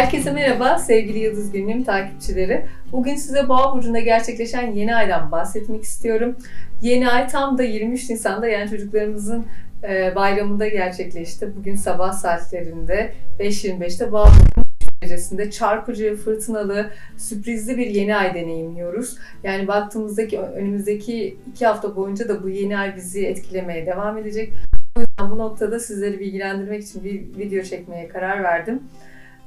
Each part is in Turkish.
Herkese merhaba sevgili Yıldız Günlüğüm takipçileri. Bugün size Boğa Burcu'nda gerçekleşen yeni aydan bahsetmek istiyorum. Yeni ay tam da 23 Nisan'da yani çocuklarımızın e, bayramında gerçekleşti. Bugün sabah saatlerinde 5.25'te Boğa Burcu'nun çarpıcı, fırtınalı, sürprizli bir yeni ay deneyimliyoruz. Yani baktığımızdaki önümüzdeki iki hafta boyunca da bu yeni ay bizi etkilemeye devam edecek. O yüzden bu noktada sizleri bilgilendirmek için bir video çekmeye karar verdim.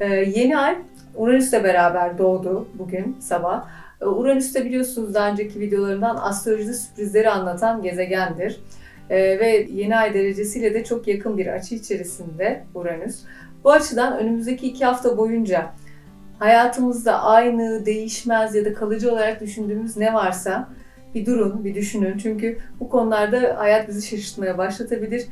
Ee, yeni ay Uranüs'le beraber doğdu bugün sabah. Ee, Uranüs de biliyorsunuz daha önceki videolarımdan astrolojide sürprizleri anlatan gezegendir. Ee, ve yeni ay derecesiyle de çok yakın bir açı içerisinde Uranüs. Bu açıdan önümüzdeki iki hafta boyunca hayatımızda aynı, değişmez ya da kalıcı olarak düşündüğümüz ne varsa bir durun, bir düşünün. Çünkü bu konularda hayat bizi şaşırtmaya başlatabilir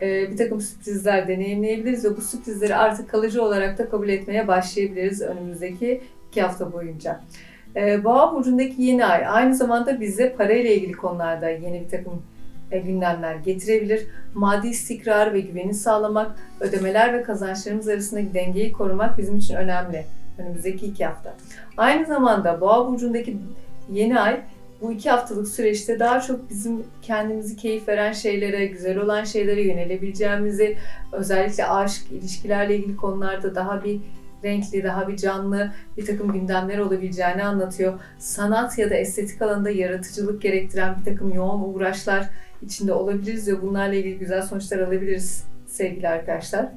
bir takım sürprizler deneyimleyebiliriz ve bu sürprizleri artık kalıcı olarak da kabul etmeye başlayabiliriz önümüzdeki iki hafta boyunca. E, Boğa burcundaki yeni ay aynı zamanda bize parayla ilgili konularda yeni bir takım e, gündemler getirebilir. Maddi istikrar ve güveni sağlamak, ödemeler ve kazançlarımız arasındaki dengeyi korumak bizim için önemli önümüzdeki iki hafta. Aynı zamanda Boğa burcundaki yeni ay bu iki haftalık süreçte daha çok bizim kendimizi keyif veren şeylere, güzel olan şeylere yönelebileceğimizi, özellikle aşk, ilişkilerle ilgili konularda daha bir renkli, daha bir canlı bir takım gündemler olabileceğini anlatıyor. Sanat ya da estetik alanında yaratıcılık gerektiren bir takım yoğun uğraşlar içinde olabiliriz ve bunlarla ilgili güzel sonuçlar alabiliriz sevgili arkadaşlar.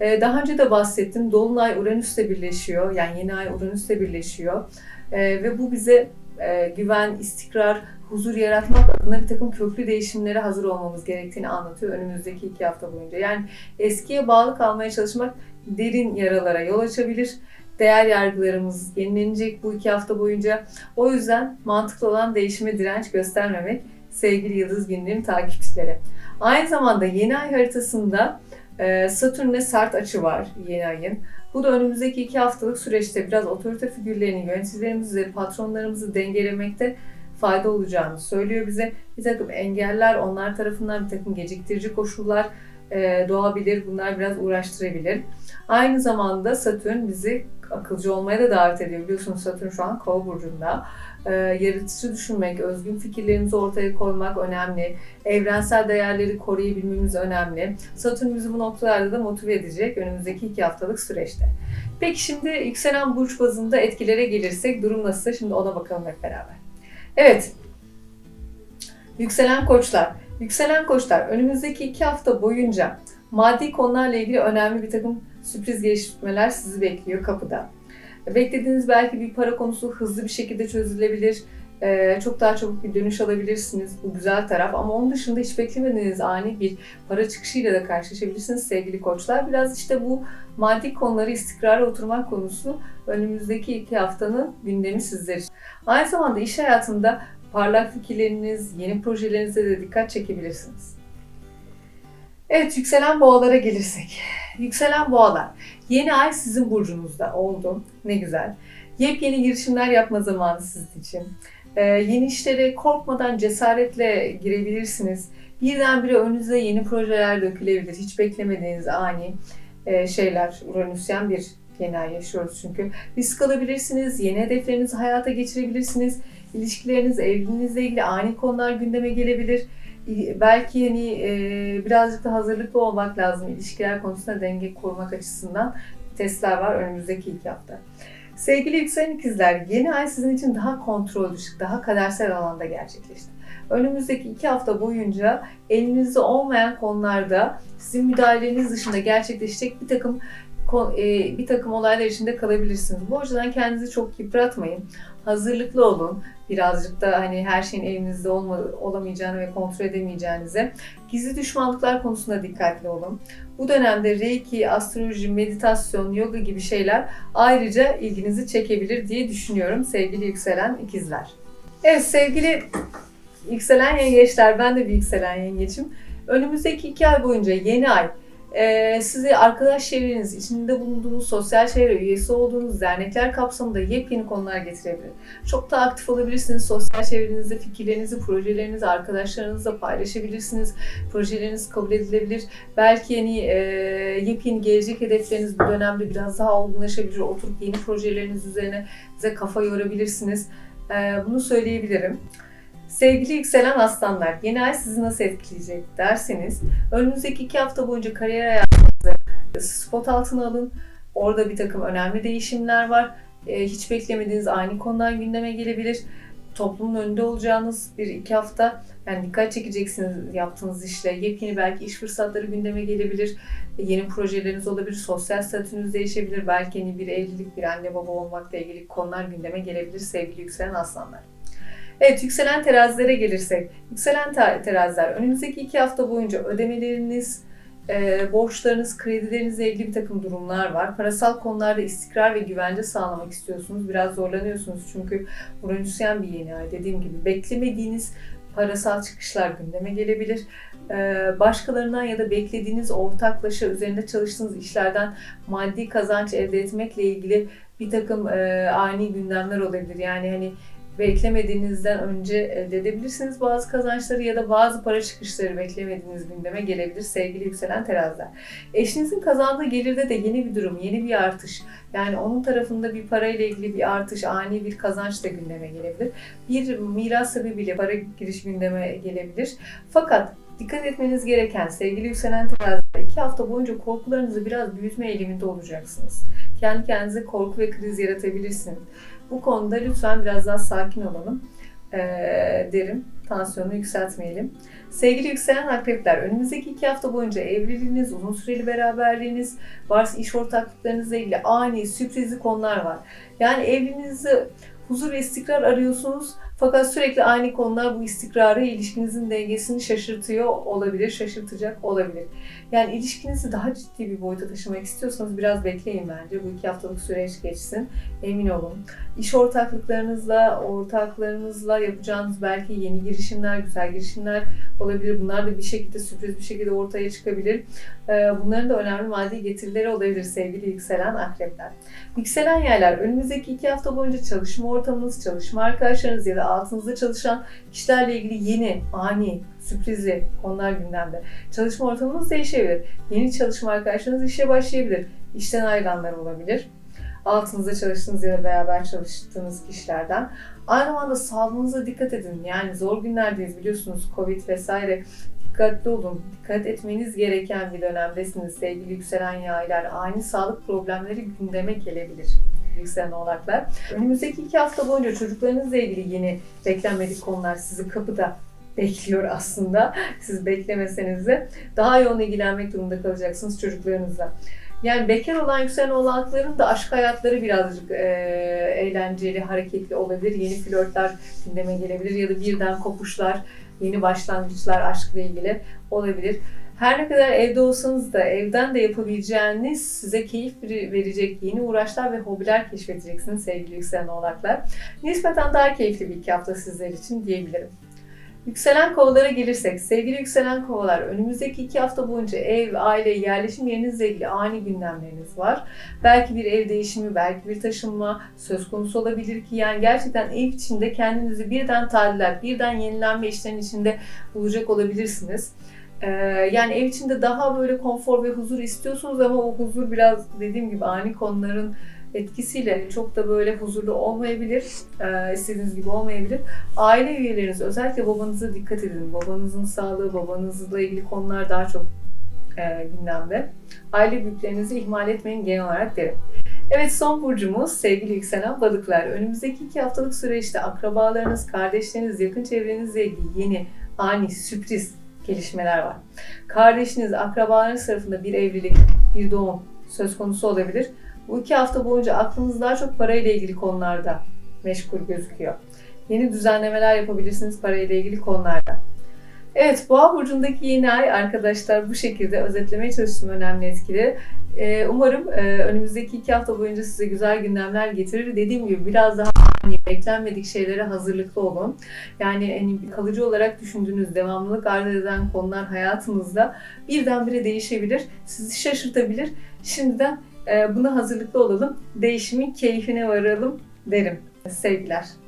Ee, daha önce de bahsettim. Dolunay Uranüs'le birleşiyor. Yani yeni ay Uranüs'le birleşiyor. Ee, ve bu bize e, güven, istikrar, huzur yaratmak adına bir takım köklü değişimlere hazır olmamız gerektiğini anlatıyor önümüzdeki iki hafta boyunca. Yani eskiye bağlı kalmaya çalışmak derin yaralara yol açabilir. Değer yargılarımız yenilenecek bu iki hafta boyunca. O yüzden mantıklı olan değişime direnç göstermemek sevgili Yıldız Günlüğüm takipçileri. Aynı zamanda yeni ay haritasında e, Satürn'e sert açı var yeni ayın. Bu da önümüzdeki iki haftalık süreçte biraz otorite figürlerini, yöneticilerimizi, patronlarımızı dengelemekte fayda olacağını söylüyor bize. Bir takım engeller, onlar tarafından bir takım geciktirici koşullar e, doğabilir. Bunlar biraz uğraştırabilir. Aynı zamanda Satürn bizi akılcı olmaya da davet ediyor. Biliyorsunuz Satürn şu an Kova burcunda. Ee, yaratıcı düşünmek, özgün fikirlerimizi ortaya koymak önemli. Evrensel değerleri koruyabilmemiz önemli. Satürn bizi bu noktalarda da motive edecek önümüzdeki iki haftalık süreçte. Peki şimdi yükselen burç bazında etkilere gelirsek durum nasıl? Şimdi ona bakalım hep beraber. Evet, yükselen koçlar. Yükselen koçlar önümüzdeki iki hafta boyunca maddi konularla ilgili önemli bir takım sürpriz gelişmeler sizi bekliyor kapıda. Beklediğiniz belki bir para konusu hızlı bir şekilde çözülebilir. Ee, çok daha çabuk bir dönüş alabilirsiniz. Bu güzel taraf. Ama onun dışında hiç beklemediğiniz ani bir para çıkışıyla da karşılaşabilirsiniz sevgili koçlar. Biraz işte bu maddi konuları istikrara oturmak konusu önümüzdeki iki haftanın gündemi sizler için. Aynı zamanda iş hayatında parlak fikirleriniz, yeni projelerinize de dikkat çekebilirsiniz. Evet, yükselen boğalara gelirsek. Yükselen boğalar. Yeni ay sizin burcunuzda oldu. Ne güzel. Yepyeni girişimler yapma zamanı sizin için. Ee, yeni işlere korkmadan cesaretle girebilirsiniz. Birdenbire önünüze yeni projeler dökülebilir. Hiç beklemediğiniz ani e, şeyler. Uranüsyen bir yeni ay yaşıyoruz çünkü. Risk alabilirsiniz. Yeni hedeflerinizi hayata geçirebilirsiniz. İlişkileriniz, evliliğinizle ilgili ani konular gündeme gelebilir belki hani e, birazcık da hazırlıklı olmak lazım ilişkiler konusunda denge korumak açısından testler var önümüzdeki iki hafta. Sevgili yükselen ikizler, yeni ay sizin için daha kontrol dışı, daha kadersel alanda gerçekleşti. Önümüzdeki iki hafta boyunca elinizde olmayan konularda sizin müdahaleniz dışında gerçekleşecek bir takım e, bir takım olaylar içinde kalabilirsiniz. Bu açıdan kendinizi çok yıpratmayın. Hazırlıklı olun. Birazcık da hani her şeyin elinizde olma, olamayacağını ve kontrol edemeyeceğinize. Gizli düşmanlıklar konusunda dikkatli olun. Bu dönemde Reiki, astroloji, meditasyon, yoga gibi şeyler ayrıca ilginizi çekebilir diye düşünüyorum sevgili yükselen ikizler. Evet sevgili yükselen yengeçler, ben de bir yükselen yengeçim. Önümüzdeki iki ay boyunca yeni ay Ee, sizi arkadaş çevreniz, içinde bulunduğunuz sosyal çevre üyesi olduğunuz dernekler kapsamında yepyeni konular getirebilir. Çok da aktif olabilirsiniz. Sosyal çevrenizde fikirlerinizi, projelerinizi arkadaşlarınızla paylaşabilirsiniz. Projeleriniz kabul edilebilir. Belki yeni e, yepyeni gelecek hedefleriniz bu dönemde biraz daha olgunlaşabilir. Oturup yeni projeleriniz üzerine size kafa yorabilirsiniz. Ee, bunu söyleyebilirim. Sevgili yükselen aslanlar, yeni ay sizi nasıl etkileyecek derseniz, önümüzdeki iki hafta boyunca kariyer hayatınızı spot altına alın. Orada bir takım önemli değişimler var. Ee, hiç beklemediğiniz ani konular gündeme gelebilir. Toplumun önünde olacağınız bir iki hafta yani dikkat çekeceksiniz yaptığınız işle. Yepyeni belki iş fırsatları gündeme gelebilir. Yeni projeleriniz olabilir. Sosyal statünüz değişebilir. Belki yeni bir evlilik, bir anne baba olmakla ilgili konular gündeme gelebilir sevgili yükselen aslanlar. Evet, yükselen terazilere gelirsek. Yükselen te- teraziler önümüzdeki iki hafta boyunca ödemeleriniz, e, borçlarınız, kredilerinizle ilgili bir takım durumlar var. Parasal konularda istikrar ve güvence sağlamak istiyorsunuz. Biraz zorlanıyorsunuz çünkü Uranüsyen bir yeni ay. Dediğim gibi beklemediğiniz parasal çıkışlar gündeme gelebilir. Ee, başkalarından ya da beklediğiniz ortaklaşa üzerinde çalıştığınız işlerden maddi kazanç elde etmekle ilgili bir takım e, ani gündemler olabilir. Yani hani beklemediğinizden önce elde edebilirsiniz bazı kazançları ya da bazı para çıkışları beklemediğiniz gündeme gelebilir sevgili yükselen teraziler. Eşinizin kazandığı gelirde de yeni bir durum, yeni bir artış. Yani onun tarafında bir parayla ilgili bir artış, ani bir kazanç da gündeme gelebilir. Bir miras sebebiyle para giriş gündeme gelebilir. Fakat dikkat etmeniz gereken sevgili yükselen teraziler iki hafta boyunca korkularınızı biraz büyütme eğiliminde olacaksınız. Kendi kendinize korku ve kriz yaratabilirsiniz. Bu konuda lütfen biraz daha sakin olalım ee, derim. Tansiyonu yükseltmeyelim. Sevgili yükselen akrepler, önümüzdeki iki hafta boyunca evliliğiniz, uzun süreli beraberliğiniz, varsa iş ortaklıklarınızla ilgili ani, sürprizli konular var. Yani evliliğinizi huzur ve istikrar arıyorsunuz fakat sürekli aynı konular bu istikrarı, ilişkinizin dengesini şaşırtıyor olabilir, şaşırtacak olabilir. Yani ilişkinizi daha ciddi bir boyuta taşımak istiyorsanız biraz bekleyin bence. Bu iki haftalık süreç geçsin. Emin olun. İş ortaklıklarınızla, ortaklarınızla yapacağınız belki yeni girişimler, güzel girişimler olabilir. Bunlar da bir şekilde sürpriz bir şekilde ortaya çıkabilir. Ee, Bunların da önemli maddi getirileri olabilir sevgili yükselen akrepler. Yükselen yerler önümüzdeki iki hafta boyunca çalışma ortamınız, çalışma arkadaşlarınız ya da altınızda çalışan kişilerle ilgili yeni, ani, sürprizli konular gündemde. Çalışma ortamınız değişebilir. Yeni çalışma arkadaşlarınız işe başlayabilir. İşten ayrılanlar olabilir. Altınızda çalıştığınız ya da beraber çalıştığınız kişilerden. Aynı zamanda sağlığınıza dikkat edin. Yani zor günlerdeyiz biliyorsunuz Covid vesaire. Dikkatli olun. Dikkat etmeniz gereken bir dönemdesiniz sevgili yükselen yaylar. Ani sağlık problemleri gündeme gelebilir yükselen oğlaklar. Önümüzdeki iki hafta boyunca çocuklarınızla ilgili yeni beklenmedik konular sizi kapıda bekliyor aslında. Siz beklemeseniz de daha yoğun ilgilenmek durumunda kalacaksınız çocuklarınızla. Yani bekar olan yükselen oğlakların da aşk hayatları birazcık e, eğlenceli, hareketli olabilir. Yeni flörtler gündeme gelebilir ya da birden kopuşlar, yeni başlangıçlar aşkla ilgili olabilir. Her ne kadar evde olsanız da evden de yapabileceğiniz size keyif verecek yeni uğraşlar ve hobiler keşfedeceksiniz sevgili yükselen oğlaklar. Nispeten daha keyifli bir iki hafta sizler için diyebilirim. Yükselen kovalara gelirsek, sevgili yükselen kovalar, önümüzdeki iki hafta boyunca ev, aile, yerleşim yerinizle ilgili ani gündemleriniz var. Belki bir ev değişimi, belki bir taşınma söz konusu olabilir ki yani gerçekten ev içinde kendinizi birden tadilat, birden yenilenme işlerinin içinde bulacak olabilirsiniz. Ee, yani ev içinde daha böyle konfor ve huzur istiyorsunuz ama o huzur biraz dediğim gibi ani konuların etkisiyle çok da böyle huzurlu olmayabilir, e, istediğiniz gibi olmayabilir. Aile üyeleriniz, özellikle babanıza dikkat edin. Babanızın sağlığı, babanızla ilgili konular daha çok e, gündemde. Aile büyüklerinizi ihmal etmeyin genel olarak derim. Evet son burcumuz sevgili yükselen balıklar. Önümüzdeki iki haftalık süreçte akrabalarınız, kardeşleriniz, yakın çevrenizle ilgili yeni, ani, sürpriz gelişmeler var. Kardeşiniz, akrabalarınız tarafında bir evlilik, bir doğum söz konusu olabilir. Bu iki hafta boyunca aklınız daha çok parayla ilgili konularda meşgul gözüküyor. Yeni düzenlemeler yapabilirsiniz parayla ilgili konularda. Evet, Boğa burcundaki yeni ay arkadaşlar bu şekilde özetlemeye çalıştım önemli etkileri. Ee, umarım e, önümüzdeki iki hafta boyunca size güzel gündemler getirir. Dediğim gibi biraz daha ani, beklenmedik şeylere hazırlıklı olun. Yani hani kalıcı olarak düşündüğünüz, devamlılık arz eden konular hayatınızda birdenbire değişebilir, sizi şaşırtabilir. Şimdiden e, buna hazırlıklı olalım, değişimin keyfine varalım derim. Sevgiler.